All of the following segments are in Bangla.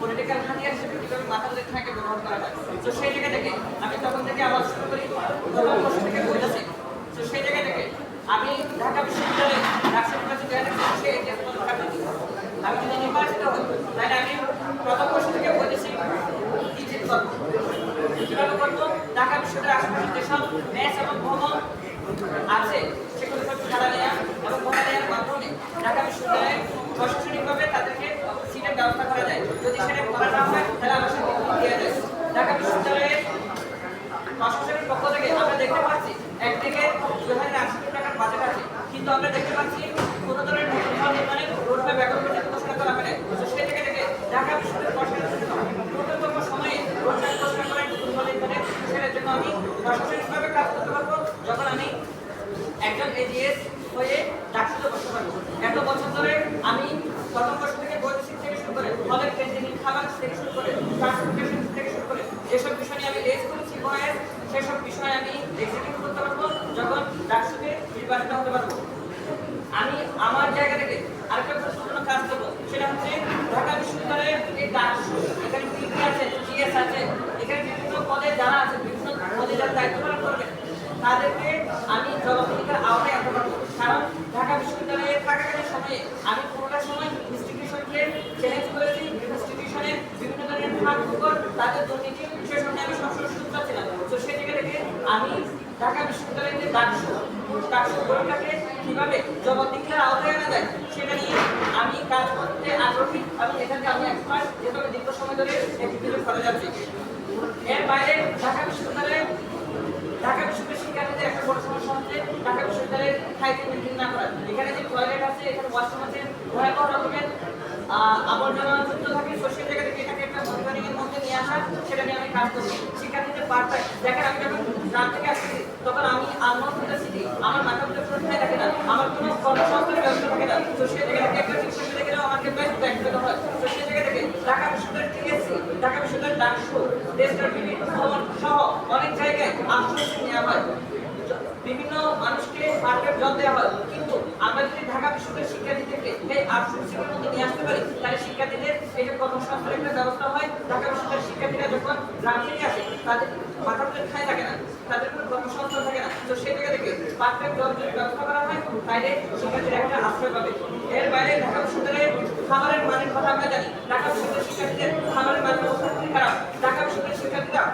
পলিটিক্যাল হাতিয়ার হিসেবে কীভাবে মাথা তুলে থাকে ব্যবহার করা হয়? তো সেই জায়গা থেকে আমি তখন থেকে আবার শুরু করি থেকে বলেছি তো সেই জায়গা থেকে আমি ঢাকা বিশ্ববিদ্যালয়ে সে আমি যদি নির্বাচিত হই তাহলে আমি প্রথম বর্ষ থেকে বইতেছি ইজিট করব কীভাবে করব ঢাকা বিশ্ববিদ্যালয়ের আশেপাশে যেসব ম্যাচ এবং ভ্রমণ আছে সেগুলো সব ভাড়া নেওয়া এবং ভাড়া নেওয়ার মাধ্যমে ঢাকা বিশ্ববিদ্যালয়ে প্রশাসনিকভাবে তাদেরকে সিটের ব্যবস্থা করা যায় যদি সেটা করা না হয় তাহলে আমার সাথে দেওয়া যায় ঢাকা বিশ্ববিদ্যালয়ে প্রশাসনের পক্ষ থেকে আমরা দেখতে পাচ্ছি একদিকে দু হাজার আশি কোটি টাকার বাজেট আছে কিন্তু আমরা দেখতে পাচ্ছি কোনো ধরনের নতুন ভবন নির্মাণের রোড ম্যাপ এখন পর্যন্ত ঘোষণা করা হয় নাই। তো সেই জায়গা থেকে ঢাকা বিশ্ববিদ্যালয় প্রশাসনের জন্য ন্যূনতম সময়ে রোড ম্যাপ ঘোষণা করার নতুন ভবন নির্মাণের সেটার জন্য আমি প্রশাসনিকভাবে কাজ করতে পারব যখন আমি একজন এজিএস হয়ে ডাক্তার বসতে পারব। এত বছর ধরে আমি প্রথম বছর থেকে বই থেকে শুরু করে হলের ক্যান্টিনিং খাবার থেকে শুরু করে ট্রান্সপোর্টেশন থেকে শুরু করে যেসব বিষয় নিয়ে আমি রেজ করেছি, বয়েস, সেসব বিষয়ে আমি এক্সিকিউট করতে পারব। যখন ডাক্তারকে নির্বাচিত হতে পারব আমি আমার জায়গা থেকে আরেকটা গুরুত্বপূর্ণ কাজ করব সেটা হচ্ছে ঢাকা বিশ্ববিদ্যালয়ের এই ডাকসু এখানে পিপি আছে জিএস আছে এখানে বিভিন্ন পদে যারা আছে বিভিন্ন পদে যারা দায়িত্ব পালন করবে তাদেরকে আমি জবাবদিহিতার আওতায় আনতে পারব কারণ ঢাকা বিশ্ববিদ্যালয়ে থাকাকালীন আমি পুরোটা সময় ইনস্টিটিউশনকে চ্যালেঞ্জ করেছি, ইনস্টিটিউশনের বিভিন্ন ধরনের ফাঁক ফুকর তাদের দুর্নীতি সে সময় আমি সবসময় সুস্থ ছিলাম তো সেই জায়গা থেকে আমি ঢাকা বিশ্ববিদ্যালয়ের যে ডাকসু ডাকসু বইটাকে কীভাবে জবাবদিহিতার আওতায় আনা যায়, সেটা নিয়ে আমি কাজ করতে আগ্রহী এবং এখানে আমি যেহেতু আমি দীর্ঘ সময় ধরে এক্সিকিউটিভ করে যাচ্ছি। এর বাইরে ঢাকা বিশ্ববিদ্যালয়ে ঢাকা বিশ্ববিদ্যালয়ের শিক্ষার্থীদের একটা বড় সমস্যা হচ্ছে ঢাকা বিশ্ববিদ্যালয়ের খাইতে মেনটেন না করা। এখানে যে টয়লেট আছে, এখানে ওয়াশরুম আছে, ভয়াবহ রকমের আবর্জনা যুক্ত থাকে সোশ্যাল জায়গা থেকে এটাকে একটা মনিটরিং এর মধ্যে নিয়ে আসা, সেটা নিয়ে আমি কাজ করছি। শিক্ষার্থীদের পারফেক্ট দেখেন, আমি যখন গ্রাম থেকে আসছি, তখন আমি আনমন সিটি আমার মাথার মধ্যে কোনো থাকে না। আমার কোনো কর্মসংস্থানের ব্যবস্থা থাকে না। তো জায়গা থেকে একটা শিক্ষক থেকে আমাকে বেশ ব্যাক হয়। তো জায়গা থেকে ঢাকা বিশ্ববিদ্যালয়ের টিএসসি, ঢাকা বিশ্ববিদ্যালয়ের ডাকসু, দেশটার বিভিন্ন ভবন সহ অনেক জায়গায় আউটসোর্সিং নেওয়া হয় বিভিন্ন মানুষকে মার্কেট জল দেওয়া হয় কিন্তু আমরা যদি ঢাকা বিশ্ববিদ্যালয়ের শিক্ষার্থীদেরকে এই আউটসোর্সিং এর ব্যবস্থা করা হয়, তাহলে শিক্ষার্থীরা একটা আশ্রয় পাবে। এর বাইরে খাবারের মানের কথা আমরা জানি। ঢাকা শিক্ষার্থীদের খাবারের মানের অবস্থা খুবই খারাপ। শিক্ষার্থীরা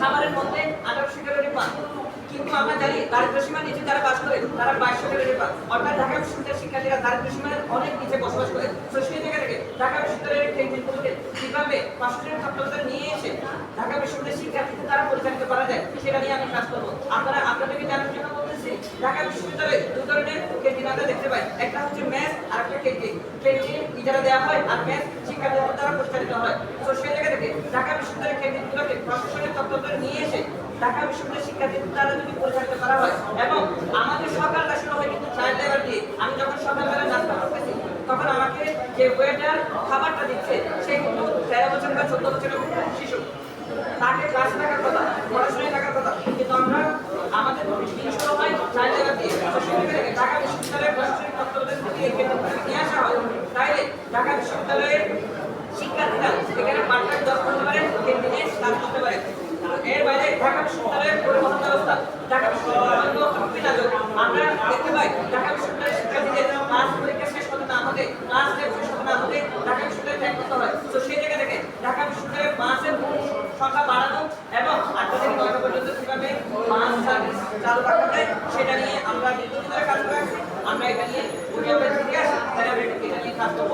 খাবারের মধ্যে আঠারোশো ক্যালোরি পান। কিন্তু আমরা জানি দারিদ্র সীমার নিচে যারা বাস করে, তারা বাইশশো ক্যালোরি পান অর্থাৎ ঢাকা বিশ্ববিদ্যালয়ের শিক্ষার্থীরা দারিদ্র সীমার অনেক নিচে বসবাস করে। তো সেই থেকে ঢাকা বিশ্ববিদ্যালয়ের ক্যান্টিনগুলোকে কীভাবে পাঁচশো ছাত্রতা নিয়ে এসে ঢাকা বিশ্ববিদ্যালয়ের শিক্ষার্থীদের দ্বারা পরিচালিত করা যায়, সেটা নিয়ে আমি কাজ করব। আপনারা, আপনাদেরকে জানার জন্য বলতেছি, ঢাকা বিশ্ববিদ্যালয়ে দু ধরনের ক্যান্টিন আমরা দেখতে পাই। একটা হচ্ছে ম্যাথ আর একটা ক্যান্টিন ক্যান্টিন ইজারা দেওয়া হয় আর ম্যাথ শিক্ষার্থীদের দ্বারা পরিচালিত হয়। তো সেই জায়গা থেকে ঢাকা বিশ্ববিদ্যালয়ের ক্যান্টিনগুলোকে প্রশাসনের তত্ত্বাবধানে নিয়ে এসে ঢাকা বিশ্ববিদ্যালয়ের শিক্ষার্থীদের দ্বারা যদি পরিচালিত করা হয়, এবং আমাদের সরকারটা শুরু হয় কিন্তু চাইল্ড লেবার দিয়ে। আমি যখন সকালবেলা নাস্তা করতেছি, তখন আমাকে যে ওয়েটার খাবারটা দিচ্ছে, সে কিন্তু তেরো বছর বা চোদ্দ বছরের শিশু। তাকে ক্লাসে থাকার কথা, পড়াশোনায় থাকার কথা, কিন্তু আমরা আমাদের শুরু হয় চাইল্ড লেবার দিয়ে। থেকে ঢাকা বিশ্ববিদ্যালয়ের প্রশাসনিক তত্ত্বাবধানে যদি নিয়ে আসা হয়। তাইলে ঢাকা বিশ্ববিদ্যালয়ের শিক্ষার্থীরা এখানে পার্ট টাইম জব করতে পারে ক্যান্টিনে কাজ করতে পারে এর বাইরে ঢাকা বিশ্ববিদ্যালয়ের পরিবহন ব্যবস্থা ঢাকা বিশ্ববিদ্যালয়ের খুবই নাজুক আমরা দেখতে পাই ঢাকা বিশ্ববিদ্যালয়ের শিক্ষার্থীদের ক্লাস পরীক্ষা শেষ হতে না হতে ক্লাস শেষ হতে না হতে ঢাকা বিশ্ববিদ্যালয়ে ত্যাগ করতে হয় তো সেই জায়গা থেকে ঢাকা বিশ্ববিদ্যালয়ের বাসের সংখ্যা বাড়ানো এবং আটটা থেকে নয়টা পর্যন্ত কীভাবে বাস সার্ভিস চালু রাখা যায় সেটা নিয়ে আমরা দীর্ঘদিন কাজ করে আসি আমরা এটা নিয়ে যদি আমরা আসি। তারা এটা নিয়ে কাজ করব।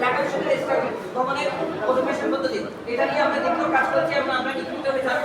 ঢাকা বিশ্ববিদ্যালয়ের ভবনের অটোমেশন পদ্ধতি, এটা নিয়ে আমরা দীর্ঘ কাজ করছি এবং আমরা নিযুক্ত হয়ে আমি